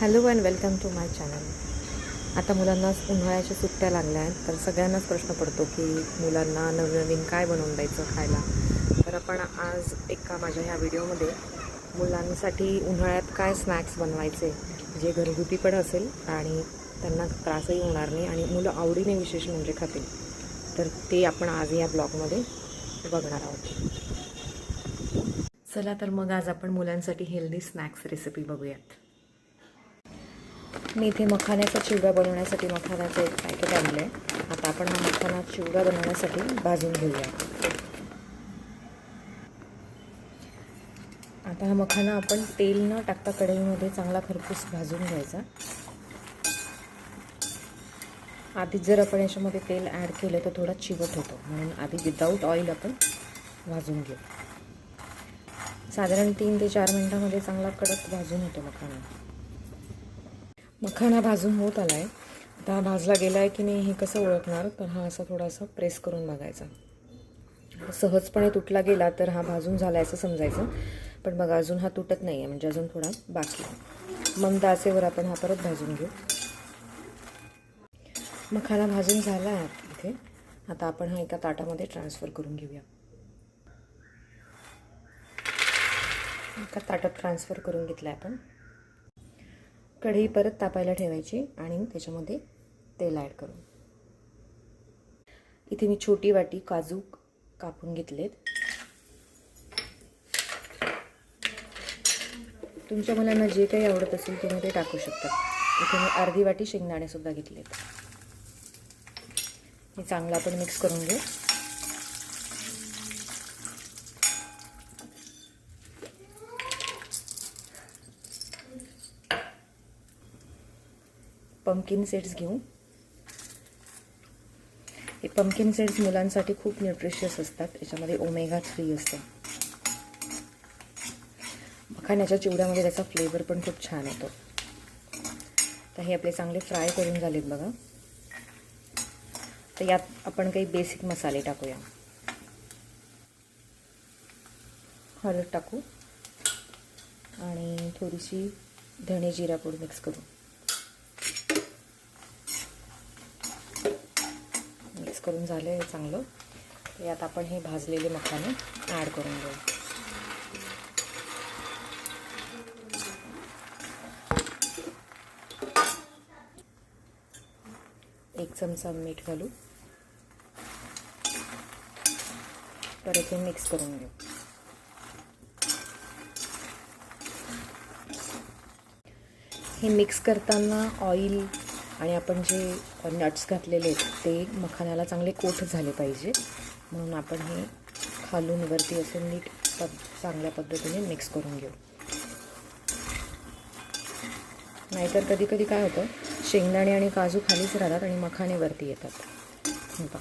Hello and welcome to my channel. आता मुलांना उन्हाळ्याच्या सुट्ट्या लागल्या आहेत तर सगळ्यांनाच प्रश्न पडतो की मुलांना नवनवीन काय बनवून द्यायचं खायला. तर आपण आज एका माझ्या ह्या व्हिडिओमध्ये मुलांसाठी उन्हाळ्यात काय स्नॅक्स बनवायचे जे घरगुती पण असेल आणि त्यांना त्रासही होणार नाही आणि मुलं आवडीने विशेष म्हणजे खातील. तर ते आपण आज या ब्लॉगमध्ये बघणार आहोत. चला तर मग आज आपण मुलांसाठी हेल्दी स्नॅक्स रेसिपी बघूयात. मी इथे मखाण्याचा चिवडा बनवण्यासाठी मखाण्याचं एक पॅकेट आणलं. आहे आता आपण हा मखाना चिवडा बनवण्यासाठी भाजून घेऊया. आता हा मखाना आपण तेल न टाकता कढईमध्ये चांगला खरपूस भाजून घ्यायचा. आधी जर आपण याच्यामध्ये तेल ॲड केलं तर थोडा चिवट होतो. म्हणून आधी विदाऊट ऑइल आपण भाजून घेऊ. साधारण तीन ते चार मिनटामध्ये चांगला कडक भाजून होतो मखाना मखाना भाजून होत आला आहे आता हा भाजला गेला आहे की नाही हे कसं ओळखणार? तर हा असा थोडासा प्रेस करून बघायचा. सहजपणे तुटला गेला तर हा भाजून झाला असं समजायचं. पण बघा अजून हा तुटत नाही आहे म्हणजे अजून थोडा बाकी मंद असेवर आपण हा परत भाजून घेऊ. मखाना भाजून झाला आहे इथे. आता आपण हा एका ताटामध्ये ट्रान्सफर करून घेऊया. एका ताटात ट्रान्सफर करून घेतला आहे आपण. कढई परत तापायला ठेवायची आणि त्याच्यामध्ये तेल ॲड करू इथे मी छोटी वाटी काजू कापून घेतलेत. तुमच्या मुलांना जे काही आवडत असेल तुम्ही ते टाकू शकता इथे मी अर्धी वाटी शेंगदाणेसुद्धा घेतलेत. हे चांगलं आपण मिक्स करून घेऊ. पम्पकिन सीड्स घेऊ. हे पम्पकिन सीड्स मुलांसाठी खूप न्यूट्रिशियस असतात. याच्यामध्ये ओमेगा थ्री असतं. मखाण्याच्या चिवड्यामध्ये त्याचा फ्लेवर पण खूप छान येतो. तर हे आपले चांगले फ्राय करून झालेत बघा. तर यात आपण काही बेसिक मसाले टाकूया. हळद टाकू. आणि थोडीशी धणे जिरा पूड मिक्स करू मिक्स करून झालं आहे चांगलं. यात आपण हे भाजलेले मखाने ॲड करून घेऊ. एक चमचा मीठ घालू. परत हे मिक्स करून घेऊ. हे मिक्स करताना ऑइल आणि आपण जे नट्स घातलेले आहेत ते मखाण्याला चांगले कोठ झाले पाहिजे. म्हणून आपण हे खालून वरती असं नीट पद चांगल्या पद्धतीने मिक्स करून घेऊ. नाहीतर कधी कधी काय होतं शेंगदाणे आणि काजू खालीच राहतात आणि मखाने वरती येतात. बा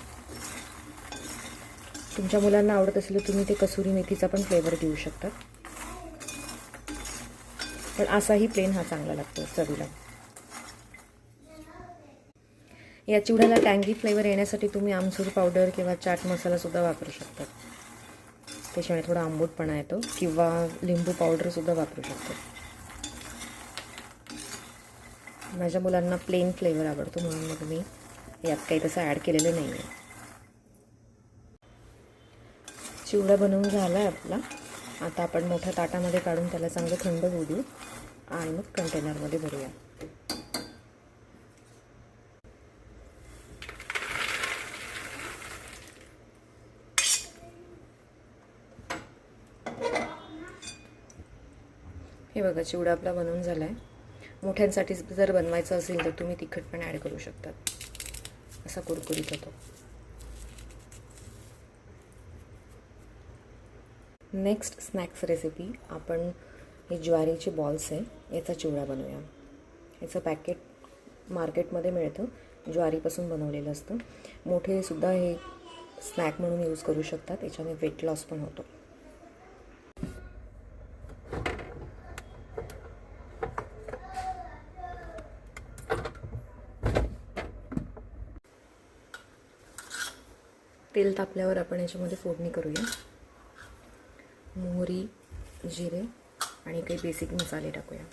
तुमच्या मुलांना आवडत असेल तर तुम्ही ते कसुरी मेथीचा पण फ्लेवर देऊ शकतात पण असाही प्लेन हा चांगला लागतो चवीला. या चिवड्याला टँगी फ्लेवर येण्यासाठी तुम्ही आमसूर पावडर किंवा चाट मसालासुद्धा वापरू शकतात त्याशिवाय थोडा आंबूटपणा येतो किंवा लिंबू पावडरसुद्धा वापरू शकतो. माझ्या मुलांना प्लेन फ्लेवर आवडतो म्हणून मग मी यात काही तसं ॲड केलेलं नाही आहे चिवडा बनवून झाला आहे आपला. आता आपण मोठ्या ताटामध्ये काढून त्याला चांगलं थंड होऊ देऊ. आणि मग कंटेनरमध्ये भरूया. हे बघा चिवडा आपला बनवून झाला आहे मोठ्यांसाठी जर बनवायचं असेल तर तुम्ही तिखट पण ॲड करू शकतात असा कुरकुरीत होतो. नेक्स्ट स्नॅक्स रेसिपी आपण हे ज्वारीचे बॉल्स आहे याचा चिवडा बनवूया. याचं पॅकेट मार्केटमध्ये मिळतं. ज्वारीपासून बनवलेलं असतं. मोठेसुद्धा हे स्नॅक म्हणून यूज करू शकतात. याच्याने वेट लॉस पण होतो. तेल तापल्यावर आपण याच्यामध्ये फोडणी करूया. मोहरी जिरे आणि काही बेसिक मसाले टाकूया.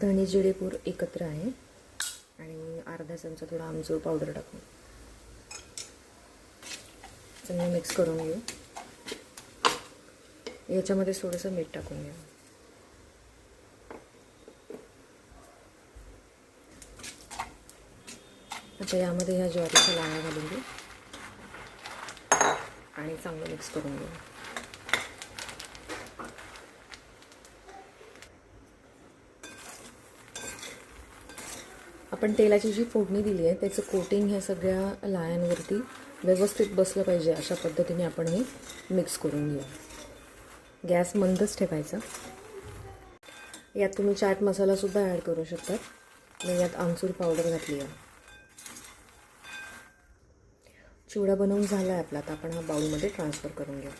धणे जिरेपूर एकत्र आहे. आणि अर्धा चमचा थोडा आमचूर पावडर टाकू चांगलं मिक्स करून घेऊ. याच्यामध्ये थोडंसं मीठ टाकून घेऊ. आता यामध्ये ह्या ज्वारीच्या लाया घालून घेऊ आणि चांगलं मिक्स करून घेऊ. आपण तेलाची जी फोडणी दिली आहे त्याचं कोटिंग ह्या सगळ्या लायांवरती व्यवस्थित बसलं पाहिजे अशा पद्धतीने आपण हे मिक्स करून घेऊ. गॅस मंदच ठेवायचा. यात तुम्ही चाट मसालासुद्धा ॲड करू शकतात. मी यात आमचूर पावडर घातली आहे. चिवडा बनवून झाला आहे आपला. आता आपण हा बाउलमध्ये ट्रान्सफर करून घेऊ.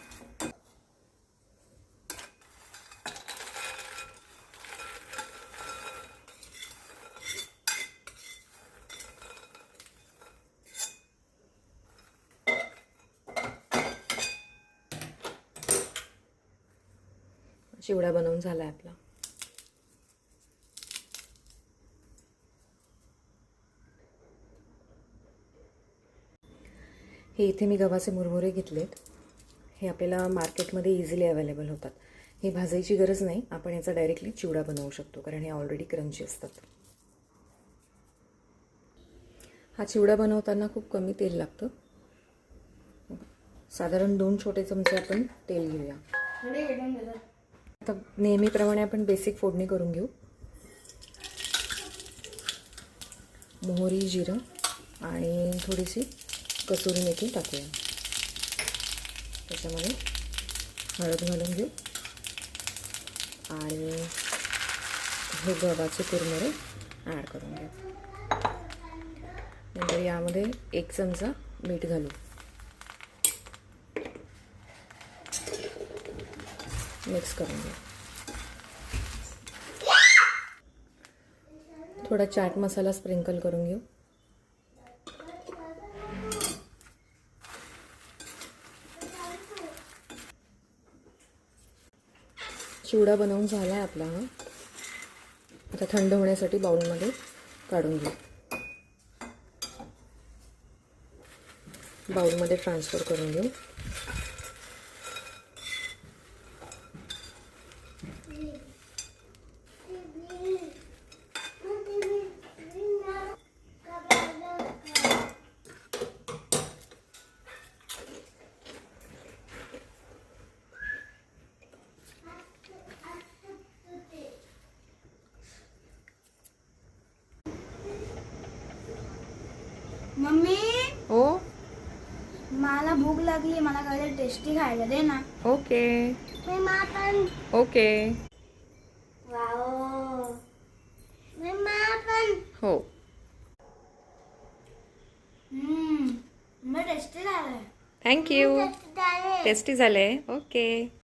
चिवडा बनवून झाला आहे आपला. हे इथे मी गव्हाचे मुरमुरे घेतलेत. हे आपल्याला मार्केटमध्ये इझिली अवेलेबल होतात. हे भाजायची गरज नाही. आपण याचा डायरेक्टली चिवडा बनवू शकतो कारण हे ऑलरेडी क्रंची असतात. हा चिवडा बनवताना खूप कमी तेल लागतं. साधारण दोन छोटे चमचे आपण तेल घेऊया. आता नेहमीप्रमाणे आपण बेसिक फोडणी करून घेऊ. मोहरी जिरं आणि थोडीशी कसुरी मेथी टाकूया. त्याच्यामध्ये हळद घालून घेऊ. आणि हे गव्हाचे कुरमुरे ॲड करून घेऊ. नंतर यामध्ये एक चमचा मीठ घालू. मिक्स करून घेऊ. थोडा चाट मसाला स्प्रिंकल करून घेऊ. चिवडा बनवून झाला आहे आपला. हा आता थंड होण्यासाठी बाउलमध्ये काढून घेऊ. बाउलमध्ये ट्रान्सफर करून घेऊ मम्मी हो मला भूक लागली मला काहीतरी टेस्टी खायला दे ना. ओके. मी पण ओके. वाव मी पण हो. हम्म टेस्टी झालंय थँक्यू टेस्टी झाले. ओके.